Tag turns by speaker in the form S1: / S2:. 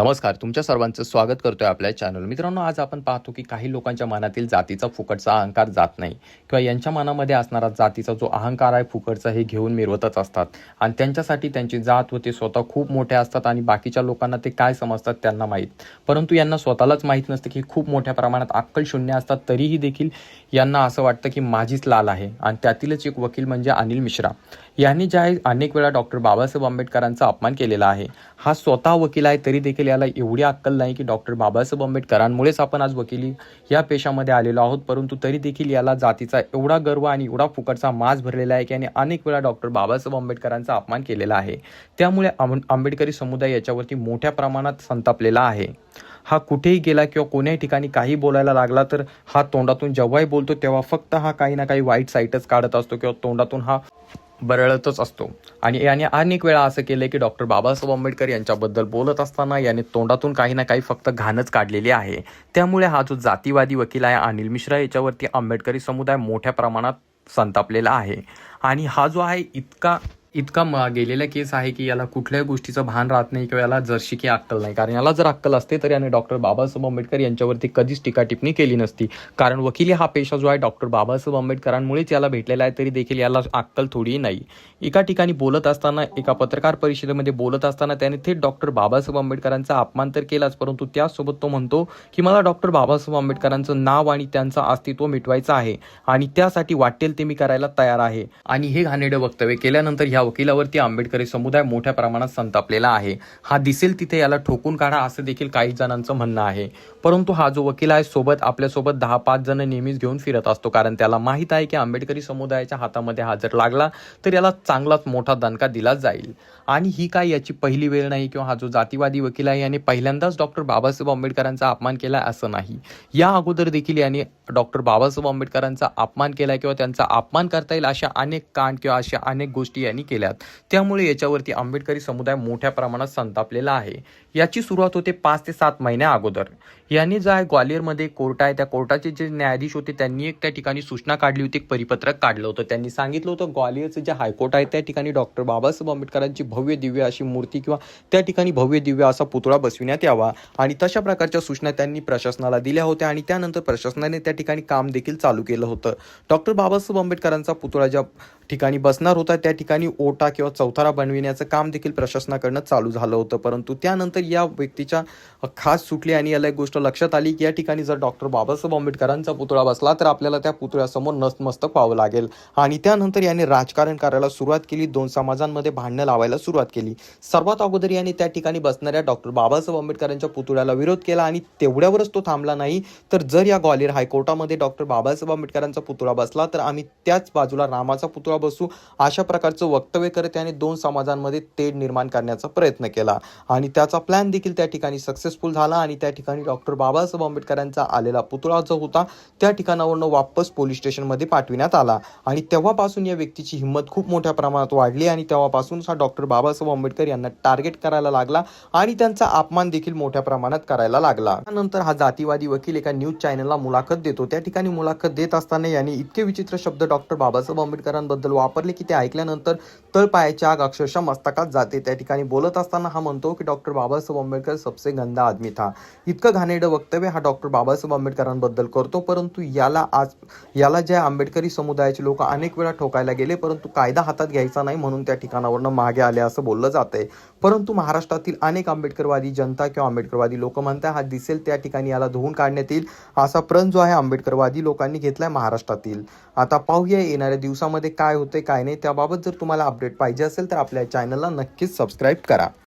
S1: नमस्कार तुमच्या सर्वांचं स्वागत करतोय आपल्या चॅनल मित्रांनो आज आपण पाहतो की काही लोकांच्या मनातील जातीचा फुकटचा अहंकार जात नाही. किंवा यांच्या मनामध्ये असणारा जातीचा जो अहंकार आहे फुकटचा हे घेऊन मिरवतच असतात. आणि त्यांच्यासाठी त्यांची जात व ते स्वतः खूप मोठे असतात आणि बाकीच्या लोकांना ते काय समजतात त्यांना माहीत. परंतु यांना स्वतःलाच माहीत नसतं की खूप मोठ्या प्रमाणात अक्कल शून्य असतात तरीही देखील यांना असं वाटतं की माझीच लाल आहे. आणि त्यातीलच एक वकील म्हणजे अनिल मिश्रा. यांनी ज्या आहे अनेक वेळा डॉक्टर बाबासाहेब आंबेडकरांचा अपमान केलेला आहे हा स्वतः वकील आहे तरी देखील याला एवढी अक्कल नाही की डॉक्टर बाबासाहेब आंबेडकरांमुळेच आपण आज वकिली या पेशामध्ये आलेलो आहोत परंतु तरी देखील याला जातीचा एवढा गर्व आणि एवढा फुकटचा मास भरलेला आहे की याने अनेक वेळा डॉक्टर बाबासाहेब आंबेडकरांचा अपमान केलेला आहे. त्यामुळे आंबेडकरी समुदाय याच्यावरती मोठ्या प्रमाणात संतापलेला आहे. हा कुठेही गेला किंवा कोण्याही ठिकाणी काही बोलायला लागला तर हा तोंडातून जेव्हाही बोलतो तेव्हा फक्त हा काही ना काही वाईट साईटच काढत असतो किंवा तोंडातून हा बरळतच असतो. आणि याने अनेक वेळा असं केलं की डॉक्टर बाबासाहेब आंबेडकर यांच्याबद्दल बोलत असताना याने तोंडातून काही ना काही फक्त घाणच काढलेली आहे. त्यामुळे हा जो जातीवादी वकील आहे अनिल मिश्रा याच्यावरती आंबेडकरी समुदाय मोठ्या प्रमाणात संतापलेला आहे. आणि हा जो आहे इतका इतका म- गेलेला केस आहे की याला कुठल्याही गोष्टीचं भान राहत नाही किंवा याला जरशी की अक्कल नाही. कारण याला जर अक्कल असते तर याने डॉक्टर बाबासाहेब आंबेडकर यांच्यावरती कधीच टीका टिप्पणी केली नसती. कारण वकिली हा पेशा जो आहे डॉक्टर बाबासाहेब आंबेडकरांमुळेच याला भेटलेला आहे तरी देखील याला अक्कल थोडीही नाही. एका ठिकाणी बोलत असताना एका पत्रकार परिषदेमध्ये बोलत असताना त्याने थेट डॉक्टर बाबासाहेब आंबेडकरांचा अपमान तर केलाच परंतु त्यासोबत तो म्हणतो की मला डॉक्टर बाबासाहेब आंबेडकरांचं नाव आणि त्यांचं अस्तित्व मिटवायचं आहे आणि त्यासाठी वाटेल ते मी करायला तयार आहे. आणि हे घाणेरडे वक्तव्य केल्यानंतर ह्या वकिलावरती आंबेडकरी समुदाय मोठ्या प्रमाणात संतापलेला आहे. हा दिसेल तिथे याला ठोकून काढा असं देखील काही जणांचं म्हणणं आहे. परंतु हा जो वकील आहे सोबत आपल्यासोबत दहा पाच जण नेहमीच घेऊन फिरत असतो कारण त्याला माहीत आहे की आंबेडकरी समुदायाच्या हातामध्ये हा जर लागला तर याला चांगलाच मोठा दणका दिला जाईल. आणि ही काय याची पहिली वेळ नाही किंवा हा जो जातीवादी वकील आहे याने पहिल्यांदाच डॉक्टर बाबासाहेब आंबेडकरांचा अपमान केला असं नाही. या अगोदर देखील याने डॉक्टर बाबासाहेब आंबेडकरांचा अपमान केला किंवा त्यांचा अपमान करता येईल अशा अनेक कांड किंवा अशा अनेक गोष्टी यांनी केल्यात. त्यामुळे याच्यावरती आंबेडकरी समुदाय मोठ्या प्रमाणात संतापलेला आहे. याची सुरुवात होते पाच ते सात महिन्या अगोदर. यांनी जे आहे ग्वालियरमध्ये कोर्ट आहे त्या कोर्टाचे जे न्यायाधीश होते त्यांनी एक त्या ठिकाणी सूचना काढली होती एक परिपत्रक काढलं होतं. त्यांनी सांगितलं होतं ग्वालियरचं जे हायकोर्ट आहे त्या ठिकाणी डॉक्टर बाबासाहेब आंबेडकरांची भव्य दिव्य अशी मूर्ती किंवा त्या ठिकाणी भव्य दिव्य असा पुतळा बसविण्यात यावा. आणि तशा प्रकारच्या सूचना त्यांनी प्रशासनाला दिल्या होत्या आणि त्यानंतर प्रशासनाने त्या ठिकाणी काम देखील चालू केलं होतं. डॉक्टर बाबासाहेब आंबेडकरांचा पुतळा ज्या ठिकाणी बसणार होता त्या ठिकाणी ओटा किंवा चौथारा बनविण्याचं काम देखील प्रशासनाकडनं चालू झालं होतं. परंतु त्यानंतर या व्यक्तीच्या खास सुटली आणि याला एक गोष्ट लक्षात आली की या ठिकाणी जर डॉक्टर बाबासाहेब आंबेडकरांचा पुतळा बसला तर आपल्याला त्या पुतळ्यासमोर नतमस्तक व्हावं लागेल. आणि त्यानंतर याने राजकारण करायला सुरुवात केली दोन समाजांमध्ये भांडणं लावायला सुरुवात केली. सर्वात अगोदर याने त्या ठिकाणी बसणाऱ्या डॉक्टर बाबासाहेब आंबेडकरांच्या पुतळ्याला विरोध केला आणि तेवढ्यावरच तो थांबला नाही. तर जर या ग्वालियर हायकोर्टामध्ये डॉक्टर बाबासाहेब आंबेडकरांचा पुतळा बसला तर आम्ही त्याच बाजूला रामाचा पुतळा बसू अशा प्रकारचं वक्तव्य करत त्याने दोन समाजांमध्ये तेढ निर्माण करण्याचा प्रयत्न केला. आणि त्याचा प्लॅन देखील त्या ठिकाणी सक्सेसफुल झाला आणि त्या ठिकाणी डॉक्टर बाबासाहेब आंबेडकरांचा आलेला पुतळा जो होता त्या ठिकाणावरनं वापस पोलीस स्टेशनमध्ये पाठविण्यात आला. आणि तेव्हापासून या व्यक्तीची हिंमत खूप मोठ्या प्रमाणात वाढली आणि तेव्हापासून हा डॉक्टर बाबासाहेब आंबेडकर यांना टार्गेट करायला लागला आणि त्यांचा अपमान देखील मोठ्या प्रमाणात करायला लागला. त्यानंतर हा जातीवादी वकील एका न्यूज चॅनलला मुलाखत देतो. त्या ठिकाणी मुलाखत देत असताना यांनी इतके विचित्र शब्द डॉक्टर बाबासाहेब आंबेडकरांबद्दल वापरले की ते ऐकल्यानंतर तळपायाची आग अक्षरशः मस्तकात जाते. त्या ठिकाणी बोलत असताना हा म्हणतो की डॉक्टर बाबासाहेब आंबेडकर सबसे गंदा आदमी था. इतकं घाणेरडं वक्तव्य हा डॉक्टर बाबासाहेब आंबेडकरांबद्दल करतो परंतु याला आज याला ज्या आंबेडकरी समुदायाचे लोक अनेक वेळा ठोकायला गेले परंतु कायदा हातात घ्यायचा नाही म्हणून त्या ठिकाणावरनं मागे आले असं बोललं जातंय. परंतु महाराष्ट्रातील अनेक आंबेडकरवादी जनता किंवा आंबेडकरवादी लोक म्हणतात हा दिसेल त्या ठिकाणी याला धुवून काढण्यात येईल. असा प्रण जो आहे आंबेडकरवादी लोकांनी घेतला आहे महाराष्ट्रातील. आता पाहूया येणाऱ्या दिवसामध्ये काय होते काय नाही. त्याबाबत जर तुम्हाला अपडेट पाहिजे असेल तर आपल्या चॅनलला नक्कीच सबस्क्राईब करा.